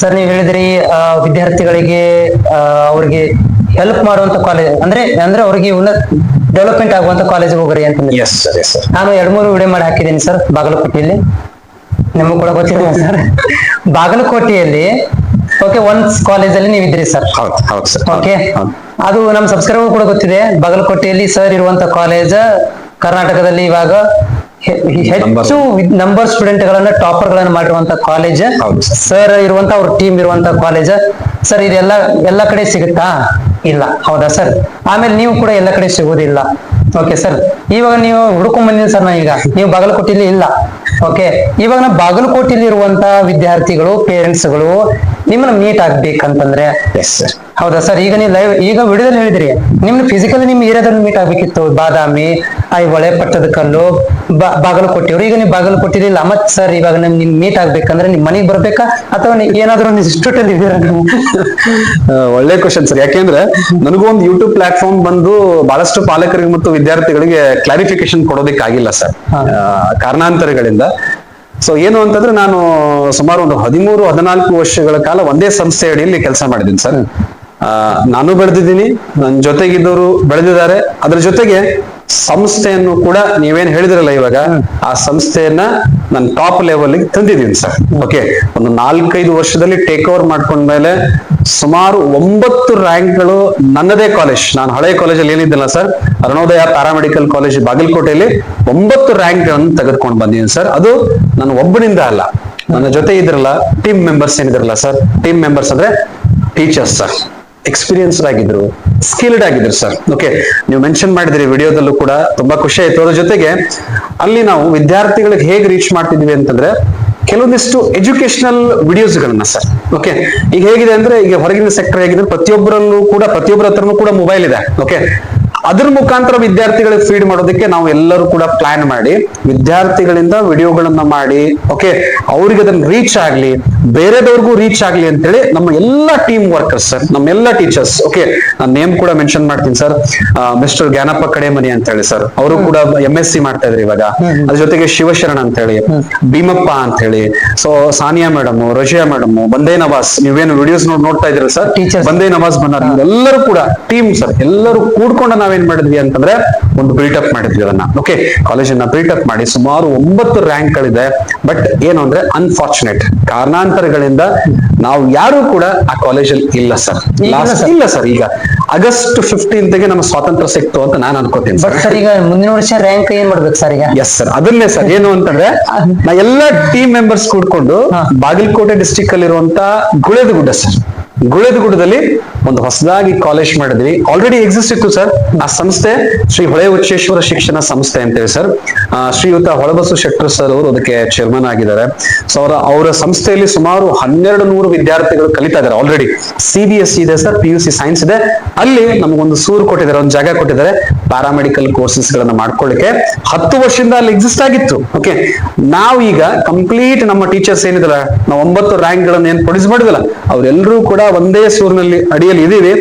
Sir ನೀವು ಹೇಳಿದ್ರಿ ವಿದ್ಯಾರ್ಥಿಗಳಿಗೆ ಅವ್ರಿಗೆ ಹೆಲ್ಪ್ ಮಾಡುವಂತ ಕಾಲೇಜ್ ಅಂದ್ರೆ ಅಂದ್ರೆ ಅವ್ರಿಗೆ ಉನ್ನತ ಡೆವಲಪ್ಮೆಂಟ್ ಆಗುವಂತ ಕಾಲೇಜ್ ಹೋಗ್ರಿ ಅಂತ ನಾನು ಎರಡ್ ಮೂರು ವಿಡಿಯೋ ಮಾಡಿ ಹಾಕಿದ್ದೀನಿ ಸರ್ ಬಾಗಲಕೋಟೆಯಲ್ಲಿ. ನಿಮಗೂ ಕೂಡ ಗೊತ್ತಿಲ್ಲ ಸರ್ ಬಾಗಲಕೋಟೆಯಲ್ಲಿ ಓಕೆ ಒಂದ್ ಕಾಲೇಜಲ್ಲಿ ನೀವು ಇದ್ರಿ ಸರ್ ಓಕೆ ಅದು ನಮ್ಮ ಸಬ್ಸ್ಕ್ರೈಬರ್ ಕೂಡ ಗೊತ್ತಿದೆ ಬಾಗಲಕೋಟೆಯಲ್ಲಿ ಸರ್ ಇರುವಂತ ಕಾಲೇಜ್ ಕರ್ನಾಟಕದಲ್ಲಿ ಇವಾಗ ಹೆಚ್ಚು ನಂಬರ್ ಸ್ಟೂಡೆಂಟ್ ಗಳನ್ನ ಟಾಪರ್ ಗಳನ್ನ ಮಾಡಿರುವಂತ ಕಾಲೇಜ್ ಸರ್. ಇರುವಂತ ಅವ್ರ ಟೀಮ್ ಇರುವಂತ ಕಾಲೇಜ್ ಸರ್ ಇದೆಲ್ಲ ಎಲ್ಲ ಕಡೆ ಸಿಗುತ್ತಾ? ಇಲ್ಲ. ಹೌದಾ ಸರ್ ಆಮೇಲೆ ನೀವು ಕೂಡ ಎಲ್ಲ ಕಡೆ ಸಿಗುವುದಿಲ್ಲ. ಓಕೆ ಸರ್ ಇವಾಗ ನೀವು ಹುಡುಕೊಂಡ್ ಬಂದಿದ್ದೀನಿ ಸರ್ ನಾ ಈಗ. ನೀವು ಬಾಗಲಕೋಟೆಯಲ್ಲಿ ಇಲ್ಲ. ಓಕೆ ಇವಾಗ ನಾ ಬಾಗಲಕೋಟೆಯಲ್ಲಿ ಇರುವಂತ ವಿದ್ಯಾರ್ಥಿಗಳು ಪೇರೆಂಟ್ಸ್ಗಳು ನಿಮ್ಮನ್ನ ಮೀಟ್ ಆಗ್ಬೇಕಂತಂದ್ರೆ. ಹೌದಾ ಸರ್ ಈಗ ನೀವು ಲೈವ್ ಈಗ ವಿಡಿಯೋದಲ್ಲಿ ಹೇಳಿದ್ರಿ. ನಿಮ್ನ ಫಿಸಿಕಲಿ ನಿಮ್ ಏರಿಯಾದಲ್ಲಿ ಮೀಟ್ ಆಗ್ಬೇಕಿತ್ತು. ಬಾದಾಮಿ ಐಹೊಳೆ ಪಟ್ಟದಕಲ್ಲು ಬಾಗಲು ಕೊಟ್ಟಿವ್ರು. ಈಗ ನೀವು ಬಾಗಲು ಕೊಟ್ಟಿರಲಿಲ್ಲ ಮತ್ ಸರ್ ಇವಾಗ ನಿಮ್ ನಿಮ್ ಮೀಟ್ ಆಗ್ಬೇಕಂದ್ರೆ ನಿಮ್ ಮನೆಗೆ ಬರ್ಬೇಕಾ? ಅಥವಾ ಏನಾದ್ರೂ ಒಂದು ಇನ್ಸ್ಟಿಟ್ಯೂಟ್ ಅಲ್ಲಿ ಇದೀರಾ ನೀವು? ಒಳ್ಳೆ ಕ್ವಶನ್ ಸರ್ ಯಾಕೆಂದ್ರೆ ನನಗೂ ಒಂದು ಯೂಟ್ಯೂಬ್ ಪ್ಲಾಟ್ಫಾರ್ಮ್ ಬಂದು ಬಹಳಷ್ಟು ಪಾಲಕರಿಗೆ ಮತ್ತು ವಿದ್ಯಾರ್ಥಿಗಳಿಗೆ ಕ್ಲಾರಿಫಿಕೇಶನ್ ಕೊಡೋದಕ್ಕಾಗಿಲ್ಲ ಸರ್ ಕಾರಣಾಂತರಗಳಿಂದ. ಸೊ ಏನು ಅಂತಂದ್ರೆ ನಾನು ಸುಮಾರು ಒಂದು ಹದಿಮೂರು ಹದಿನಾಲ್ಕು ವರ್ಷಗಳ ಕಾಲ ಒಂದೇ ಸಂಸ್ಥೆ ಅಡಿಯಲ್ಲಿ ಕೆಲಸ ಮಾಡಿದ್ದೀನಿ ಸರ್ ನಾನು ಬೆಳೆದಿದ್ದೀನಿ ನನ್ನ ಜೊತೆಗಿದ್ದವರು ಬೆಳೆದಿದ್ದಾರೆ. ಅದ್ರ ಜೊತೆಗೆ ಸಂಸ್ಥೆಯನ್ನು ಕೂಡ ನೀವೇನ್ ಹೇಳಿದ್ರಲ್ಲ ಇವಾಗ, ಆ ಸಂಸ್ಥೆಯನ್ನ ನಾನು ಟಾಪ್ ಲೆವೆಲ್ ತಂದಿದ್ದೀನಿ ಸರ್. ಓಕೆ ಒಂದು ನಾಲ್ಕೈದು ವರ್ಷದಲ್ಲಿ ಟೇಕ್ ಓವರ್ ಮಾಡ್ಕೊಂಡ್ಮೇಲೆ ಸುಮಾರು ಒಂಬತ್ತು ರ್ಯಾಂಕ್ಗಳು ನನ್ನದೇ ಕಾಲೇಜ್ ನಾನು ಹಳೆ ಕಾಲೇಜಲ್ಲಿ ಏನಿದ್ದಲ್ಲ ಸರ್, ಅರುಣೋದಯ ಪ್ಯಾರಾಮೆಡಿಕಲ್ ಕಾಲೇಜ್ ಬಾಗಲಕೋಟೆಯಲ್ಲಿ ಒಂಬತ್ತು ರ್ಯಾಂಕ್ಗಳನ್ನು ತೆಗೆದುಕೊಂಡು ಬಂದಿದ್ದೀನಿ ಸರ್. ಅದು ನಾನು ಒಬ್ಬನಿಂದ ಅಲ್ಲ, ನನ್ನ ಜೊತೆ ಇದ್ರಲ್ಲ ಟೀಮ್ ಮೆಂಬರ್ಸ್ ಏನಿದ್ರಲ್ಲ ಸರ್ ಟೀಮ್ ಮೆಂಬರ್ಸ್ ಅಂದ್ರೆ ಟೀಚರ್ಸ್ ಸರ್. ಎಕ್ಸ್ಪೀರಿಯನ್ಸ್ಡ್ ಆಗಿದ್ರು ಸ್ಕಿಲ್ಡ್ ಆಗಿದ್ರು ಸರ್ ಓಕೆ ನೀವು ಮೆನ್ಷನ್ ಮಾಡಿದ್ರಿ ವಿಡಿಯೋದಲ್ಲೂ ಕೂಡ ತುಂಬಾ ಖುಷಿ ಆಯ್ತು. ಅದ್ರ ಜೊತೆಗೆ ಅಲ್ಲಿ ನಾವು ವಿದ್ಯಾರ್ಥಿಗಳಿಗೆ ಹೇಗೆ ರೀಚ್ ಮಾಡ್ತಿದ್ವಿ ಅಂತಂದ್ರೆ ಕೆಲವೊಂದಿಷ್ಟು ಎಜುಕೇಶನಲ್ ವಿಡಿಯೋಸ್ಗಳನ್ನ ಸರ್ ಓಕೆ ಈಗ ಹೇಗಿದೆ ಅಂದ್ರೆ ಈಗ ಹೊರಗಿನ ಸೆಕ್ಟರ್ ಹೇಗಿದ್ರೆ ಪ್ರತಿಯೊಬ್ಬರಲ್ಲೂ ಕೂಡ, ಪ್ರತಿಯೊಬ್ಬರ ಹತ್ರನೂ ಕೂಡ ಮೊಬೈಲ್ ಇದೆ. ಓಕೆ ಅದ್ರ ಮುಖಾಂತರ ವಿದ್ಯಾರ್ಥಿಗಳಿಗೆ ಫೀಡ್ ಮಾಡೋದಕ್ಕೆ ನಾವು ಎಲ್ಲರೂ ಕೂಡ ಪ್ಲಾನ್ ಮಾಡಿ, ವಿದ್ಯಾರ್ಥಿಗಳಿಂದ ವಿಡಿಯೋಗಳನ್ನ ಮಾಡಿ ಓಕೆ ಅವ್ರಿಗೆ ಅದನ್ನ ರೀಚ್ ಆಗ್ಲಿ ಬೇರೆದವ್ರಿಗೂ ರೀಚ್ ಆಗ್ಲಿ ಅಂತೇಳಿ ನಮ್ಮ ಎಲ್ಲ ಟೀಮ್ ವರ್ಕರ್ಸ್ ಸರ್ ನಮ್ಮ ಎಲ್ಲ ಟೀಚರ್ಸ್ ಓಕೆ ನಾನು ನೇಮ್ ಕೂಡ ಮೆನ್ಷನ್ ಮಾಡ್ತೀನಿ ಸರ್ ಮಿಸ್ಟರ್ ಜ್ಞಾನಪ್ಪ ಕಡೆಮನಿ ಅಂತ ಹೇಳಿ ಸರ್ ಅವರು ಕೂಡ ಎಂ ಎಸ್ ಸಿ ಮಾಡ್ತಾ ಇದ್ರಿ ಇವಾಗ. ಅದ್ರ ಜೊತೆಗೆ ಶಿವಶರಣ ಅಂತ ಹೇಳಿ ಭೀಮಪ್ಪ ಅಂತ ಹೇಳಿ so Sania madam Razia madam Bande Nawaz ನೀವೇನು ವಿಡಿಯೋಸ್ ನೋಡ್ ನೋಡ್ತಾ ಇದ್ರಿ ಸರ್ ಟೀಚರ್ ಬಂದೇ ನವಾಸ್ ಬನ್ನಾರ್ ಎಲ್ಲರೂ ಕೂಡ ಟೀಮ್ ಸರ್ ಎಲ್ಲರೂ ಕೂಡ್ಕೊಂಡು ನಾವೇನ್ ಮಾಡಿದ್ವಿ ಅಂತಂದ್ರೆ ಒಂದು ಬಿಲ್ಟಪ್ ಮಾಡಿದ್ವಿ ಅದನ್ನ ಓಕೆ ಕಾಲೇಜನ್ನ ಬಿಲ್ಟಪ್ ಮಾಡಿ ಸುಮಾರು ಒಂಬತ್ತು ರ್ಯಾಂಕ್ ಗಳಿದೆ. ಬಟ್ ಏನು ಅಂದ್ರೆ ಅನ್ಫಾರ್ಚುನೇಟ್ ಕಾರಣಾಂತರಗಳಿಂದ ನಾವು ಯಾರು ಕೂಡ ಆ ಕಾಲೇಜಲ್ಲಿ ಇಲ್ಲ ಸರ್ ಇಲ್ಲ ಇಲ್ಲ ಸರ್ ಈಗ ಆಗಸ್ಟ್ ಫಿಫ್ಟೀನ್ತ್ಗೆ ನಮ್ಮ ಸ್ವಾತಂತ್ರ್ಯ ಸಿಕ್ತು ಅಂತ ನಾನು ಅನ್ಕೋತೀನಿ ಬಟ್ ಸರ್ ಈಗ ಮುಂದಿನ ವರ್ಷ ರ್ಯಾಂಕ್ ಏನ್ ಮಾಡ್ಬೇಕು ಸರ್ ಈಗ? ಎಸ್ ಸರ್ ಅದನ್ನೇ ಸರ್ ಏನು ಅಂತಂದ್ರೆ ನಾ ಎಲ್ಲ ಟೀಮ್ ಮೆಂಬರ್ಸ್ ಕೂಡ್ಕೊಂಡು. ಬಾಗಲಕೋಟೆ ಡಿಸ್ಟಿಕ್ ಅಲ್ಲಿರುವಂತ ಗುಳೇದಗುಡ್ಡ ಸರ್ ಗುಳೇದಗುಡ್ಡದಲ್ಲಿ ಒಂದು ಹೊಸದಾಗಿ ಕಾಲೇಜ್ ಮಾಡಿದ್ವಿ. ಆಲ್ರೆಡಿ ಎಕ್ಸಿಸ್ಟ್ ಇತ್ತು ಸರ್ ಆ ಸಂಸ್ಥೆ ಶ್ರೀ ಹೊಳೆ ಉಚ್ಚೇಶ್ವರ ಶಿಕ್ಷಣ ಸಂಸ್ಥೆ ಅಂತೇಳಿ ಸರ್ ಶ್ರೀಯುತ ಹೊಳಬಸು ಶೆಟ್ಟರ್ ಸರ್ ಅವರು ಅದಕ್ಕೆ ಚೇರ್ಮನ್ ಆಗಿದ್ದಾರೆ. ಸೊ ಅವರ ಅವರ ಸಂಸ್ಥೆಯಲ್ಲಿ ಸುಮಾರು ಹನ್ನೆರಡು ನೂರು ವಿದ್ಯಾರ್ಥಿಗಳು ಕಲಿತಾ ಇದ್ದಾರೆ ಆಲ್ರೆಡಿ ಸಿ ಬಿ ಎಸ್ ಇದೆ sir P U C science ಇದೆ. ಅಲ್ಲಿ ನಮಗೊಂದು ಸೂರು ಕೊಟ್ಟಿದ್ದಾರೆ, ಒಂದು ಜಾಗ ಕೊಟ್ಟಿದ್ದಾರೆ. ಪ್ಯಾರಾಮೆಡಿಕಲ್ ಕೋರ್ಸಸ್ ಗಳನ್ನ ಮಾಡ್ಕೊಳ್ಳಿಕ್ಕೆ. ಹತ್ತು ವರ್ಷದಿಂದ ಅಲ್ಲಿ ಎಕ್ಸಿಸ್ಟ್ ಆಗಿತ್ತು. ಓಕೆ ನಾವೀಗ ಕಂಪ್ಲೀಟ್ ನಮ್ಮ ಟೀಚರ್ಸ್ ಏನಿದಲ್ಲ, ನಾವು ಒಂಬತ್ತು ರ್ಯಾಂಕ್ ಗಳನ್ನ ಏನ್ ಪ್ರೊಡ್ಯೂಸ್ ಮಾಡಿದಲ್ಲ ಅವರೆಲ್ಲರೂ ಕೂಡ ಒಂದೇ ಸೂರಿನಲ್ಲಿ ಇದೀವಿ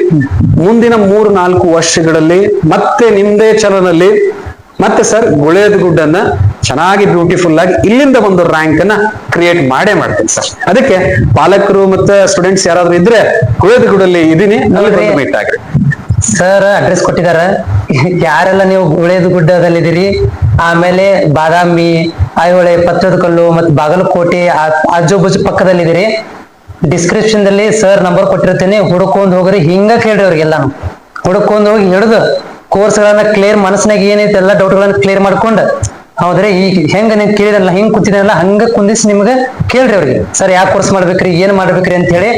ಮುಂದಿನ ಮೂರು ನಾಲ್ಕು ವರ್ಷಗಳಲ್ಲಿ ಮತ್ತೆ ನಿಮ್ದೇ ಚಲನಲ್ಲಿ ಮತ್ತೆ ಸರ್ ಗುಳೇದ ಗುಡ್ಡನ್ನ ಚೆನ್ನಾಗಿ ಬ್ಯೂಟಿಫುಲ್ ಆಗಿ ಇಲ್ಲಿಂದ ಒಂದು ರ್ಯಾಂಕ್ ಅನ್ನ ಕ್ರಿಯೇಟ್ ಮಾಡೇ ಮಾಡ್ತೀನಿ ಸರ್. ಅದಕ್ಕೆ ಪಾಲಕರು ಮತ್ತೆ ಸ್ಟೂಡೆಂಟ್ಸ್ ಯಾರಾದ್ರೂ ಇದ್ರೆ ಗುಳೇದ ಗುಡಲ್ಲಿ ಇದೀನಿ ಮೀಟ್ ಆಗ್ರಿ ಸರ್ ಅಡ್ರೆಸ್ ಕೊಟ್ಟಿದಾರ ಯಾರೆಲ್ಲ ನೀವು ಉಳೇದು ಗುಡ್ಡದಲ್ಲಿದ್ದೀರಿ? ಆಮೇಲೆ ಬಾದಾಮಿ ಐಹೊಳೆ ಪತ್ರದಕಲ್ಲು ಮತ್ತೆ ಬಾಗಲಕೋಟೆ ಆಜು ಬಾಜು ಪಕ್ಕದಲ್ಲಿದ್ದೀರಿ. ಡಿಸ್ಕ್ರಿಪ್ಷನ್ ದಲ್ಲಿ ಸರ್ ನಂಬರ್ ಕೊಟ್ಟಿರ್ತೇನೆ. ಹುಡ್ಕೊಂಡ್ ಹೋಗ್ರಿ. ಹಿಂಗ ಕೇಳ್ರಿ ಅವ್ರಿಗೆಲ್ಲ ಹುಡ್ಕೊಂಡ್ ಹೋಗಿ ಹಿಡಿದು ಕೋರ್ಸ್ಗಳನ್ನ ಕ್ಲಿಯರ್ ಮನಸ್ಸಿನಾಗ ಏನೈತೆ ಎಲ್ಲ ಡೌಟ್ಗಳನ್ನ ಕ್ಲಿಯರ್ ಮಾಡ್ಕೊಂಡು, ಹೌದ್ರೆ ಈಗ ಹೆಂಗ ನೀವು ಕೇಳಿದಲ್ಲ ಹಿಂಗ್ ಕೂತಿದ್ರಲ್ಲ ಹಂಗ ಕುಂದಿಸಿ ನಿಮ್ಗೆ ಕೇಳ್ರಿ ಅವ್ರಿಗೆ. ಸರ್, ಯಾವ ಕೋರ್ಸ್ ಮಾಡ್ಬೇಕ್ರಿ, ಏನ್ ಮಾಡ್ಬೇಕ್ರಿ ಅಂತ ಹೇಳಿ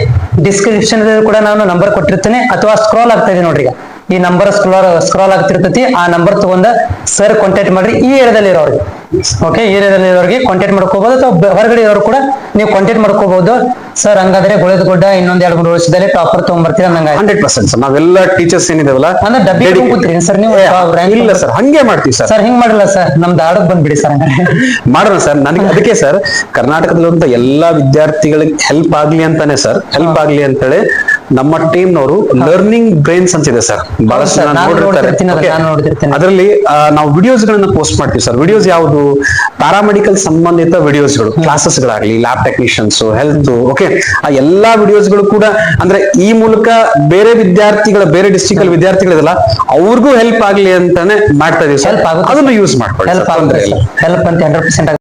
ಡಿಸ್ಕ್ರಿಪ್ಷನ್ ಕೂಡ ನಾನು ನಂಬರ್ ಕೊಟ್ಟಿರ್ತೇನೆ. ಅಥವಾ ಸ್ಕ್ರಾಲ್ ಆಗ್ತಾ ಇದೆ ನೋಡ್ರಿ ಈ ನಂಬರ್ ಸ್ಕ್ರಾಲ್ ಸ್ಕ್ರಾಲ್ ಆಗ್ತಿರ್ತೈತಿ. ಆ ನಂಬರ್ ತಗೊಂಡ ಸರ್ ಕಾಂಟ್ಯಾಕ್ಟ್ ಮಾಡ್ರಿ. ಈ ಏರಿಯಾದಲ್ಲಿ ಇರೋರಿಗೆ ಓಕೆ ಏರಿಯಾದಲ್ಲಿ ಇರೋರಿಗೆ ಕಾಂಟ್ಯಾಕ್ಟ್ ಮಾಡ್ಕೋಬಹುದು ಅಥವಾ ಹೊರಗಡೆ ಇರೋರು ಕೂಡ ನೀವು ಕಾಂಟ್ಯಾಕ್ಟ್ ಮಾಡ್ಕೋಬಹುದು ಸರ್ ಹಂಗಾದ್ರೆ ಗುಳದ ಗುಡ್ಡ ಇನ್ನೊಂದ್ ಎರಡು ಮೂರು ವರ್ಷದಲ್ಲಿ ಟಾಪರ್ ತಗೊಂಡ್ಬರ್ತೀರ ನಂಗೆ ಹಂಡ್ರೆಡ್ ಪರ್ಸೆಂಟ್ ಸರ್ ನಾವೆಲ್ಲ ಟೀಚರ್ಸ್ ಏನಿದಾವಲ್ಲ ಅಂದ್ರೆ ಡಬ್ಬಿ ಕೂತ್ರಿ ಸರ್ ನೀವು? ಇಲ್ಲ ಸರ್ ಹಂಗೆ ಮಾಡ್ತೀವಿ ಸರ್ ಸರ್ ಹಿಂಗ್ ಮಾಡಲ್ಲ ಸರ್ ನಮ್ದು ಆಡಕ್ ಬಂದ್ಬಿಡಿ ಸರ್ ಮಾಡಲ್ಲ ಮಾಡೋಣ ಸರ್ ನನಗೆ ಅದಕ್ಕೆ ಸರ್ ಕರ್ನಾಟಕದಲ್ಲಿರುವಂತ ಎಲ್ಲಾ ವಿದ್ಯಾರ್ಥಿಗಳಿಗೆ ಹೆಲ್ಪ್ ಆಗ್ಲಿ ಅಂತಾನೆ ಸರ್ ಹೆಲ್ಪ್ ಆಗ್ಲಿ ಅಂತೇಳಿ ನಮ್ಮ ಟೀಮ್ ನವರು ಲರ್ನಿಂಗ್ ಬ್ರೈನ್ಸ್ ಅಂತ ಇದೆ ಸರ್ ಬಹಳಷ್ಟು sir, ಜನ ನಾನು ನೋಡಿರ್ತಾರೆ. ನೋಡ್ತಿರ್ತೀನಿ ಅದನ್ನ, Okay. ನಾನು ನೋಡ್ತಿರ್ತೀನಿ. ಅದರಲ್ಲಿ ಆ, ನಾವು ವಿಡಿಯೋಸ್ ಗಳನ್ನ ಪೋಸ್ಟ್ ಮಾಡ್ತೀವಿ ಸರ್ ವಿಡಿಯೋಸ್ ಯಾವುದು? ಪ್ಯಾರಾಮೆಡಿಕಲ್ ಸಂಬಂಧಿತ ವಿಡಿಯೋಸ್ಗಳು ಕ್ಲಾಸಸ್ ಗಳಾಗ್ಲಿ ಲ್ಯಾಬ್ ಟೆಕ್ನಿಷಿಯನ್ಸ್ ಹೆಲ್ತ್ ಓಕೆ ಆ ಎಲ್ಲಾ ವಿಡಿಯೋಸ್ಗಳು ಕೂಡ ಅಂದ್ರೆ ಈ ಮೂಲಕ ಬೇರೆ ವಿದ್ಯಾರ್ಥಿಗಳ ಬೇರೆ ಡಿಸ್ಟ್ರಿಕ್ಟ್ ಅಲ್ಲಿ ವಿದ್ಯಾರ್ಥಿಗಳಿದೆಲ್ಲ ಅವ್ರಿಗೂ ಹೆಲ್ಪ್ ಆಗ್ಲಿ ಅಂತಾನೆ ಮಾಡ್ತಾ ಇದೀವಿ ಸರ್ ಆಗುತ್ತೆ ಅದನ್ನು ಯೂಸ್ ಮಾಡ್ಕೊಳ್ಳಿ ಹೆಲ್ಪ್ sir, ತೊಂದ್ರೆ ಇಲ್ಲ. ಹೆಲ್ಪ್ ಅಂತ ಹಂಡ್ರೆಡ್ ಪರ್ಸೆಂಟ್